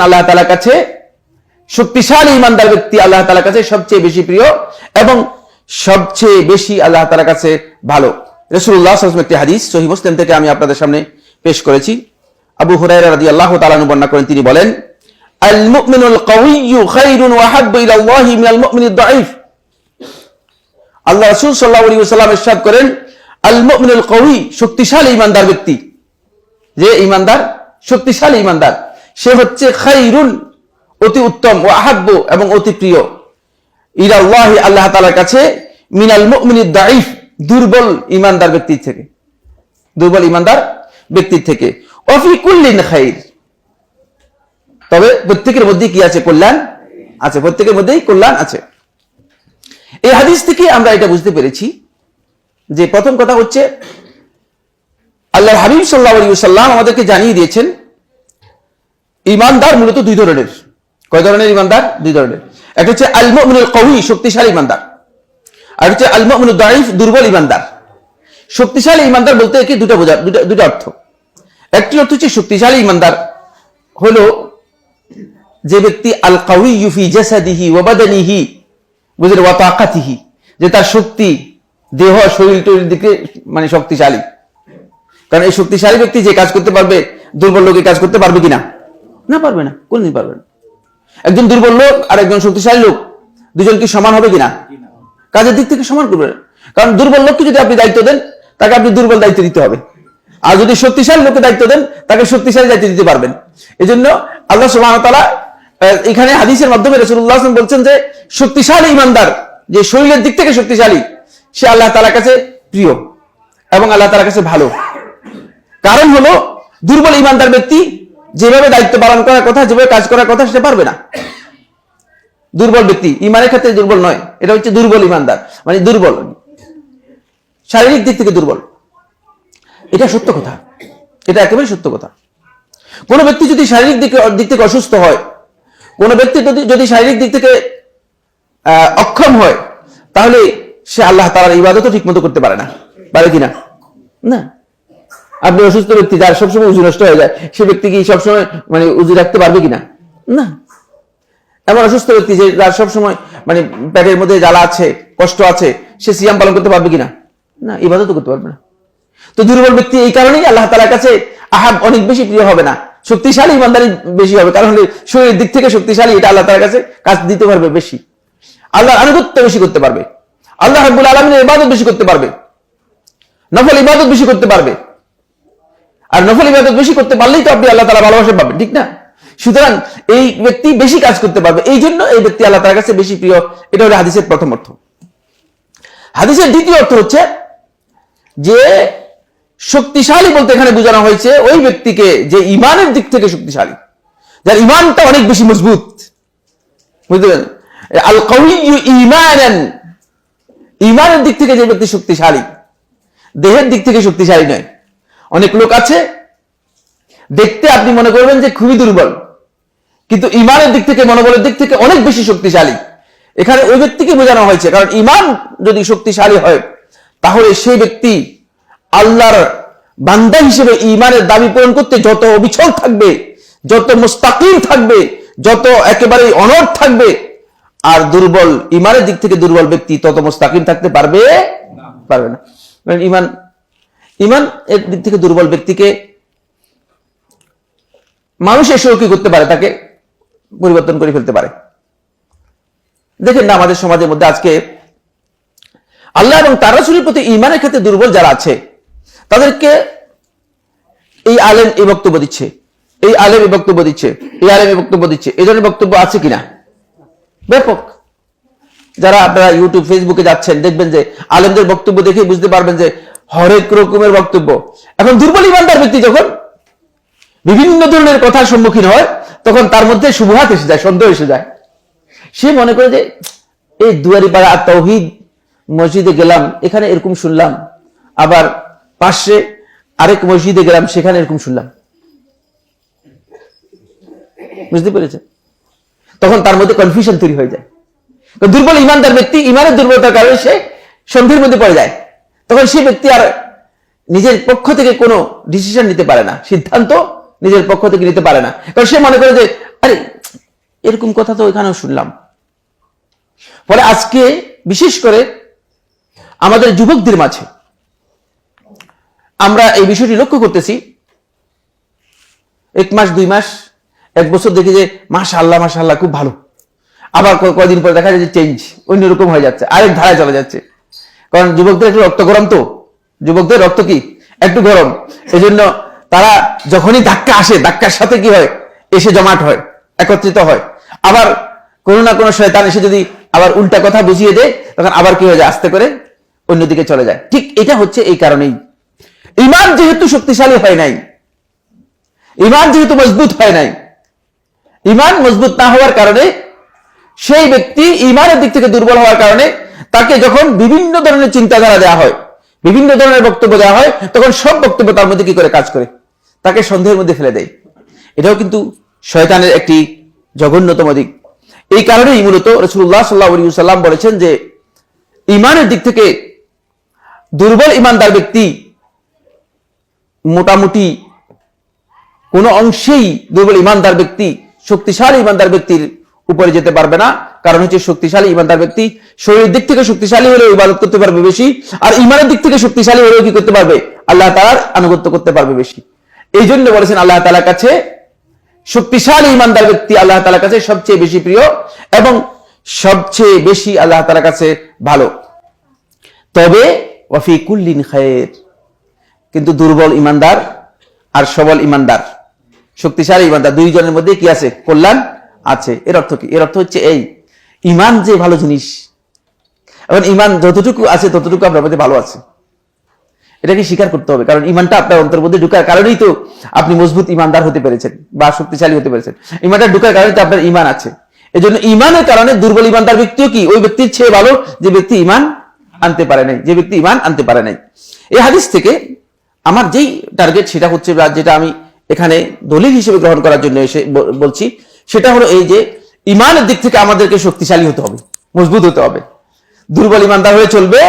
আল্লাহ তালার কাছে? শক্তিশালী ইমানদার ব্যক্তি আল্লাহ তালার কাছে সবচেয়ে বেশি প্রিয় এবং সবচেয়ে বেশি আল্লাহ তালার কাছে ভালো। রসুল্লাহ একটি হাদিস সহি মুসলিম থেকে আমি আপনাদের সামনে পেশ করেছি। আবু রাদিয়াল্লাহু তাআলা বর্ণনা করেন, তিনি বলেন আল আল্লাহ করেন আল মুমিনুল শক্তিশালী ইমানদার ব্যক্তি। যে ইমানদার? শক্তিশালী ইমানদার। সে হচ্ছে খাইরুন অতি উত্তম ও আহাব্য এবং অতি প্রিয়। ইরাল্লাহ আল্লাহ তালার কাছে মিনাল মুমিনিদ দাঈফ, দুর্বল ইমানদার ব্যক্তির থেকে। দুর্বল ইমানদার ব্যক্তির থেকে। অফি কুল্লিন খাইর। তবে প্রত্যেকের মধ্যে কি আছে? কল্যাণ আছে। প্রত্যেকের মধ্যেই কল্যাণ আছে। এই হাদিস থেকে আমরা এটা বুঝতে পেরেছি যে প্রথম কথা হচ্ছে আল্লাহ হাবিব সাল্লাহ সাল্লাম আমাদেরকে জানিয়ে দিয়েছেন ইমানদার মূলত দুই ধরনের। কয় ধরনের ইমানদার? দুই ধরনের। একটা হচ্ছে আলমিনুল কৌই শক্তিশালী ইমানদার। আর হচ্ছে আলমিনুল দাইফ দুর্বল ইমানদার। শক্তিশালী ইমানদার বলতে কি? দুটো বোঝা দুটো অর্থ। একটি অর্থ হচ্ছে শক্তিশালী ইমানদার হলো যে ব্যক্তি আল কাউই ইউফি জাসাদিহি ওয়াবাদানিহি বুঝলেন, ওয়া তাকাতিহি, যে তার শক্তি, দেহ, শরীর টরীর দিকে মানে শক্তিশালী। কারণ এই শক্তিশালী ব্যক্তি যে কাজ করতে পারবে, দুর্বল লোকে কাজ করতে পারবে কিনা? না পারবে না, কোনদিন পারবে না। একজন দুর্বল লোক আর একজন শক্তিশালী লোক, দুজন কি সমান হবে কিনা? কাজের দিক থেকে সমান করবে। কারণ দুর্বল লোককে যদি আপনি দায়িত্ব দেন, তাকে আপনি দুর্বল দায়িত্ব দিতে হবে। আর যদি শক্তিশালী লোককে দায়িত্ব দেন, তাকে শক্তিশালী দায়িত্ব দিতে পারবেন। এই জন্য আল্লাহ সুবাহ তালা এখানে হাদিসের মাধ্যমে রসুল্লাহ আসলাম বলছেন যে, শক্তিশালী ইমানদার যে শরীরের দিক থেকে শক্তিশালী, সে আল্লাহ তালার কাছে প্রিয় এবং আল্লাহ তালার কাছে ভালো। কারণ হলো, দুর্বল ইমানদার ব্যক্তি যেভাবে দায়িত্ব পালন করার কথা, যেভাবে কাজ করার কথা, সেটা পারবে না। দুর্বল ব্যক্তি, ইমানের ক্ষেত্রে দুর্বল নয়। এটা হচ্ছে দুর্বল ইমানদার মানে দুর্বল। শারীরিক দিক থেকে দুর্বল। এটা সত্য কথা। এটা একেবারে সত্য কথা। কোনো ব্যক্তি যদি শারীরিক দিক দিক থেকে অসুস্থ হয়, কোনো ব্যক্তি যদি যদি শারীরিক দিক থেকে অক্ষম হয়, তাহলে সে আল্লাহ তালার ইবাদতও ঠিক মতো করতে পারে না। পারে কিনা না। আপনি অসুস্থ ব্যক্তি, যার সবসময় উজু নষ্ট হয়ে যায়, সে ব্যক্তি কি সবসময় মানে উজু রাখতে পারবে কিনা? না। এমন অসুস্থ ব্যক্তি যে যার সবসময় মানে পেটের মধ্যে জ্বালা আছে, কষ্ট আছে, সে সিয়াম পালন করতে পারবে কিনা? না ইবাদত করতে পারবে না। তো দুর্বল ব্যক্তি এই কারণেই আল্লাহ তালার কাছে আহাব অনেক বেশি প্রিয় হবে না। শক্তিশালী ইমানদারি বেশি হবে, কারণ হলে শরীরের দিক থেকে শক্তিশালী, এটা আল্লাহ তালার কাছে কাজ দিতে পারবে বেশি। আল্লাহ আনুগত্য বেশি করতে পারবে। আল্লাহ রাব্বুল আলমিনের ইবাদত বেশি করতে পারবে। নফল ইবাদত বেশি করতে পারবে। আর নফল ইবাদত বেশি করতে পারলেই তো আপনি আল্লাহ তালা ভালোবাসা পাবেন, ঠিক না? সুতরাং এই ব্যক্তি বেশি কাজ করতে পারবে এই জন্য এই ব্যক্তি আল্লাহ তার কাছে বেশি প্রিয়, এটা হলো হাদিসের প্রথম অর্থ। হাদিসের দ্বিতীয় অর্থ হচ্ছে যে শক্তিশালী বলতে এখানে বোঝানো হয়েছে ওই ব্যক্তিকে যে ইমানের দিক থেকে শক্তিশালী, যার ইমানটা অনেক বেশি মজবুত। ইমানের দিক থেকে যে ব্যক্তি শক্তিশালী, দেহের দিক থেকে শক্তিশালী নয়। অনেক লোক আছে, দেখতে আপনি মনে করবেন যে খুবই দুর্বল। কিন্তু ইমানের দিক থেকে, মনোবলের দিক থেকে অনেক বেশি শক্তিশালী। এখানে ওই ব্যক্তিকে বোঝানো হয়েছে, কারণ ইমান যদি শক্তিশালী হয়, তাহলে সেই ব্যক্তি আল্লাহর বান্দা হিসেবে ইমানের দাবি পূরণ করতে যত অবিচল থাকবে, যত মুস্তাকিম থাকবে, যত একেবারে অনড় থাকবে, আর দুর্বল, ইমানের দিক থেকে দুর্বল ব্যক্তি তত মুস্তাকিম থাকতে পারবে পারবে না। ইমান ইমান এর দিক থেকে দুর্বল ব্যক্তিকে মানুষ এসেও কি করতে পারে? তাকে পরিবর্তন করে ফেলতে পারে। দেখেন না, আমাদের সমাজের মধ্যে আজকে আল্লাহ এবং তার রাসূলের প্রতি ইমানের ক্ষেত্রে দুর্বল যারা আছে, তাদেরকে এই আলেম এই বক্তব্য দিচ্ছে। এই আলেম এই বক্তব্য দিচ্ছে। এই আলেম এই বক্তব্য দিচ্ছে। এই ধরনের বক্তব্য আছে কিনা? ব্যাপক। যারা আপনারা ইউটিউব ফেসবুকে যাচ্ছেন, দেখবেন যে আলেমদের বক্তব্য দেখে বুঝতে পারবেন যে হরেক রকমের বক্তব্য। এখন দুর্বল ইমানদার ব্যক্তি যখন বিভিন্ন ধরনের কথার সম্মুখীন হয়, তখন তার মধ্যে শুভহাত এসে যায়, সন্দেহ এসে যায়। সে মনে করে যে, এই দুয়ারি পাড়া তৌহিদ মসজিদে গেলাম, এখানে এরকম শুনলাম। আবার পাশে আরেক মসজিদে গেলাম, সেখানে এরকম শুনলাম। বুঝতে পেরেছে তখন তার মধ্যে কনফিউশন তৈরি হয়ে যায়। দুর্বল ইমানদার ব্যক্তি, ইমানের দুর্বলতার কারণে সে সন্ধির মধ্যে পড়ে যায়। তখন সে ব্যক্তি আর নিজের পক্ষ থেকে কোনো ডিসিশন নিতে পারে না। সিদ্ধান্ত নিজের পক্ষ থেকে নিতে পারে না। কারণ সে মনে করে যে, আরে, এরকম কথা তো ওইখানেও শুনলাম। ফলে আজকে বিশেষ করে আমাদের যুবকদের মাঝে আমরা এই বিষয়টি লক্ষ্য করতেছি। এক মাস, দুই মাস, এক বছর দেখি যে মাসা আল্লাহ মাসা আল্লাহ খুব ভালো। আবার ক- কয়দিন পরে দেখা যায় যে চেঞ্জ অন্যরকম হয়ে যাচ্ছে, আরেক ধারায় চলে যাচ্ছে। কারণ যুবকদের একটু রক্ত গরম তো। যুবকদের রক্ত কি? একটু গরম। এই জন্য তারা যখনই ধাক্কা আসে, ধাক্কার সাথে কি হয়? এসে জমাট হয়, একত্রিত হয়। আবার কোনো না কোনো শয়তান এসে যদি আবার উল্টা কথা বুঝিয়ে দেয়, তখন আবার কি হয়ে যায়? আস্তে করে অন্যদিকে চলে যায়। ঠিক এটা হচ্ছে এই কারণেই। ইমান যেহেতু শক্তিশালী হয় নাই, ইমান যেহেতু মজবুত হয় নাই, ইমান মজবুত না হওয়ার কারণে সেই ব্যক্তি ইমানের দিক থেকে দুর্বল হওয়ার কারণে তাকে যখন বিভিন্ন ধরনের চিন্তাধারা দেওয়া হয়, বিভিন্ন ধরনের বক্তব্য দেওয়া হয়, তখন সব বক্তব্য তার মধ্যে কি করে? কাজ করে। তাকে সন্দেহের মধ্যে ফেলে দেয়। এটাও কিন্তু শয়তানের একটি জঘন্যতম দিক। এই কারণেই মূলত রসুল্লাহ সাল্লাহ সাল্লাম বলেছেন যে ইমানের দিক থেকে দুর্বল ইমানদার ব্যক্তি মোটামুটি কোনো অংশেই দুর্বল ইমানদার ব্যক্তি, শক্তিশালী ইমানদার ব্যক্তির উপরে যেতে পারবে না। কারণ হচ্ছে শক্তিশালী, ইমানদার ব্যক্তি। শরীরের দিক থেকে শক্তিশালী হলেও ইবাদত করতে পারবে বেশি। আর ইমানের দিক থেকে শক্তিশালী হলেও কি করতে পারবে? আল্লাহ তালার আনুগত্য করতে পারবে বেশি। এই জন্য বলেছেন আল্লাহ তালার কাছে শক্তিশালী, ইমানদার ব্যক্তি আল্লাহ তালার কাছে সবচেয়ে বেশি প্রিয় এবং সবচেয়ে বেশি আল্লাহ তালার কাছে ভালো। তবে ওয়াফি কুল্লিন খায়ের। কিন্তু দুর্বল ইমানদার আর সবল ইমানদার। শক্তিশালী, ইমানদার, দুইজনের মধ্যে কি আছে? কল্যাণ আছে। এর অর্থ কি? এর অর্থ হচ্ছে এই ইমান যে ভালো জিনিস, এখন ইমান যতটুকু আছে, ততটুকু আপনার মধ্যে ভালো আছে। এটাকে স্বীকার করতে হবে, কারণ ইমানটা আপনার অন্তর মধ্যে ঢুকার কারণেই তো আপনি মজবুত ইমানদার হতে পেরেছেন বা শক্তিশালী হতে পেরেছেন। ইমানটা ঢুকার কারণে তো আপনার ইমান আছে। এই জন্য ইমানের কারণে দুর্বল ইমানদার ব্যক্তিও কি? ওই ব্যক্তির চেয়ে ভালো যে ব্যক্তি ইমান আনতে পারে নাই, যে ব্যক্তি ইমান আনতে পারে নাই। এই হাদিস থেকে আমার যেই টার্গেট সেটা হচ্ছে যেটা আমি এখানে দলিল হিসেবে গ্রহণ করার জন্য এসে বলছি, সেটা হলো এই যে ইমানের দিক থেকে আমাদেরকে শক্তিশালী হতে হবে মজবুত হতে হবে। দুর্বল ইমানদার হয়ে চলবে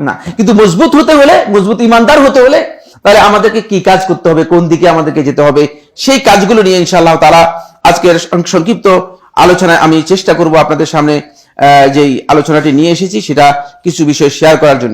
না। কিন্তু মজবুত হতে হলে মজবুত ইমানদার হতে হলে তাহলে আমাদেরকে কি কাজ করতে হবে কোন দিকে আমাদেরকে যেতে হবে সেই কাজগুলো নিয়ে ইনশাআল্লাহ তারা আজকের সংক্ষিপ্ত আলোচনায় আমি চেষ্টা করব আপনাদের সামনে আহ, যেই আলোচনাটি নিয়ে এসেছি সেটা কিছু বিষয় শেয়ার করার জন্য।